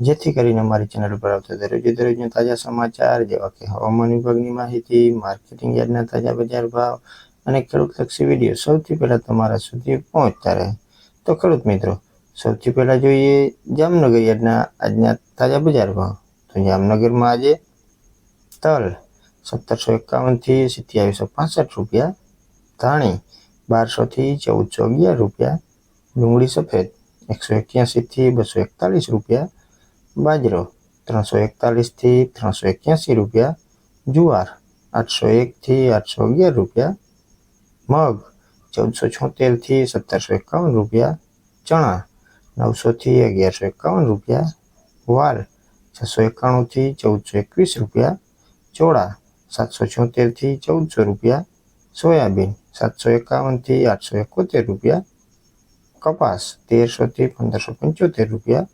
જેથી કરીને અમારી ચેનલ પર આવતા દરરોજે દરરોજના તાજા સમાચાર, જેવા કે હવામાન વિભાગની માહિતી, માર્કેટિંગ યાર્ડના તાજા બજાર ભાવ અને ખેડૂતલક્ષી વીડિયો સૌથી પહેલાં તમારા સુધી પહોંચતા રહે. તો ખેડૂત મિત્રો, સૌથી પહેલાં જોઈએ જામનગર યાર્ડના આજના તાજા બજાર ભાવ. તો જામનગરમાં આજે તલ સત્તરસો એકાવનથી સિત્યાવીસો પાસઠ રૂપિયા, ધાણી બારસોથી ચૌદસો અગિયાર રૂપિયા, ડુંગળી સફેદ એકસો એક્યાસીથી બસો એકતાલીસ રૂપિયા બાજરો, ત્રણસો એકતાલીસથી ત્રણસો એક્યાસી રૂપિયા. જુવાર, આઠસો એકથી આઠસો અગિયાર રૂપિયા. મગ, ચૌદસો છોતેરથી સત્તરસો એકાવન રૂપિયા. ચણા, નવસોથી અગિયારસો એકાવન રૂપિયા. વાલ, છસો એકાણુંથી ચૌદસો એકવીસ રૂપિયા. ચોળા, સાતસો છોતેરથી ચૌદસો રૂપિયા. સોયાબીન, સાતસો એકાવનથી આઠસો એકોતેર રૂપિયા. કપાસ, તેરસોથી પંદરસો પંચોતેર રૂપિયા.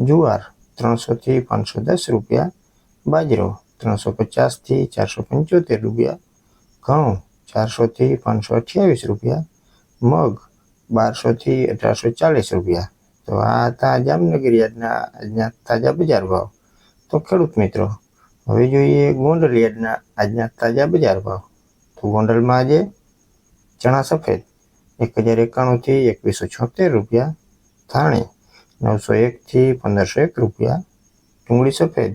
જુવાર ત્રણસોથી પાંચસો દસ રૂપિયા, બાજરો ત્રણસો પચાસથી ચારસો પંચોતેર રૂપિયા, ઘઉં ચારસોથી પાંચસો અઠ્યાવીસ રૂપિયા, મગ બારસોથી અઢારસો ચાલીસ રૂપિયા. તો આ હતા જામનગર યાર્ડના આજના તાજા બજાર ભાવ. તો ખેડૂત મિત્રો, હવે જોઈએ ગોંડલ યાર્ડના આજના તાજા બજાર ભાવ. તો ગોંડલમાં આજે ચણા સફેદ એક હજાર એકાણુંથી એકવીસો છોતેર રૂપિયા, ધાણી નવસો એકથી પંદરસો એક રૂપિયા ડુંગળી સફેદ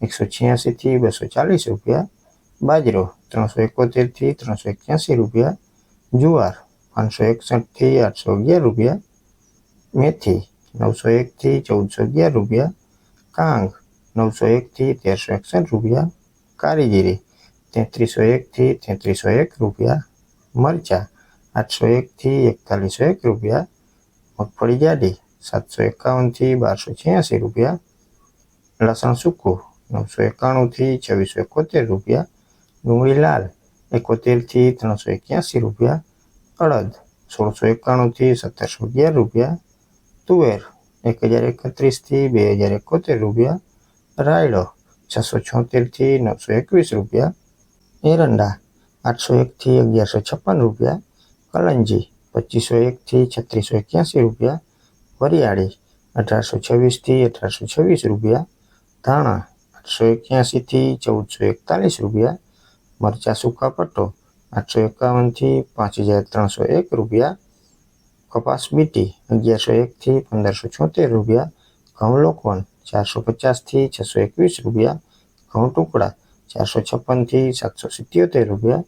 એકસો છ્યાસીથી બસો ચાલીસ રૂપિયા બાજરો ત્રણસો એકોતેરથી ત્રણસો એક્યાસી રૂપિયા જુવાર પાંચસો એકસઠથી આઠસો અગિયાર રૂપિયા મેથી નવસો એકથી ચૌદસો અગિયાર રૂપિયા કાંગ નવસો એકથી તેરસો એકસઠ રૂપિયા કાળી જીરી તેત્રીસો એકથી તેત્રીસો એક રૂપિયા મરચાં આઠસો એકથી એકતાલીસો એક રૂપિયા મગફળી જાડી સાતસો એકાવનથી બારસો છ્યાસી રૂપિયા. લસણ સૂકું, નવસો એકાણુંથી છવ્વીસો એકોતેર રૂપિયા. ડુંગળી લાલ, એકોતેરથી ત્રણસો એક્યાસી રૂપિયા. અડદ, સોળસો એકાણુંથી સત્તરસો અગિયાર રૂપિયા. તુવેર એક હજાર એકત્રીસથી બે હજાર એકોતેર રૂપિયા. રાયડો, છસો છોતેરથી નવસો એકવીસ રૂપિયા. એરંડા, આઠસો એકથી અગિયારસો છપ્પન રૂપિયા. કલંજી, પચીસો એકથી છત્રીસો એક્યાસી રૂપિયા. વરિયાળી, અઢારસો છવ્વીસથી અઢારસો છવ્વીસ રૂપિયા, ધાણા, આઠસો એક્યાસીથી ચૌદસો એકતાલીસ રૂપિયા, મરચા સૂકા પટ્ટો, આઠસો એકાવનથી પાંચ હજાર ત્રણસો એક રૂપિયા, કપાસ બીટી અગિયારસો એકથી પંદરસો છોતેર રૂપિયા, ઘઉં લોકવન, ચારસો પચાસથી છસો એકવીસ રૂપિયા, ઘઉં ટુકડા, ચારસો છપ્પનથી સાતસો સિત્યોતેર રૂપિયા,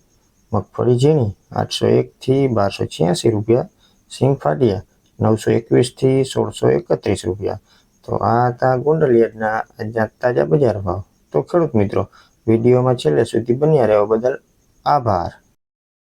મગફળી ઝીણી, આઠસો એકથી બારસો છ્યાસી રૂપિયા, સિંગ ફાડિયા નવસો એકવીસથી સોળસો એકત્રીસ રૂપિયા. તો આ હતા ગોંડલિયાના આજના તાજા બજાર ભાવ. તો ખેડૂત મિત્રો, વિડીયોમાં છેલ્લે સુધી બન્યા રહેવા બદલ આભાર.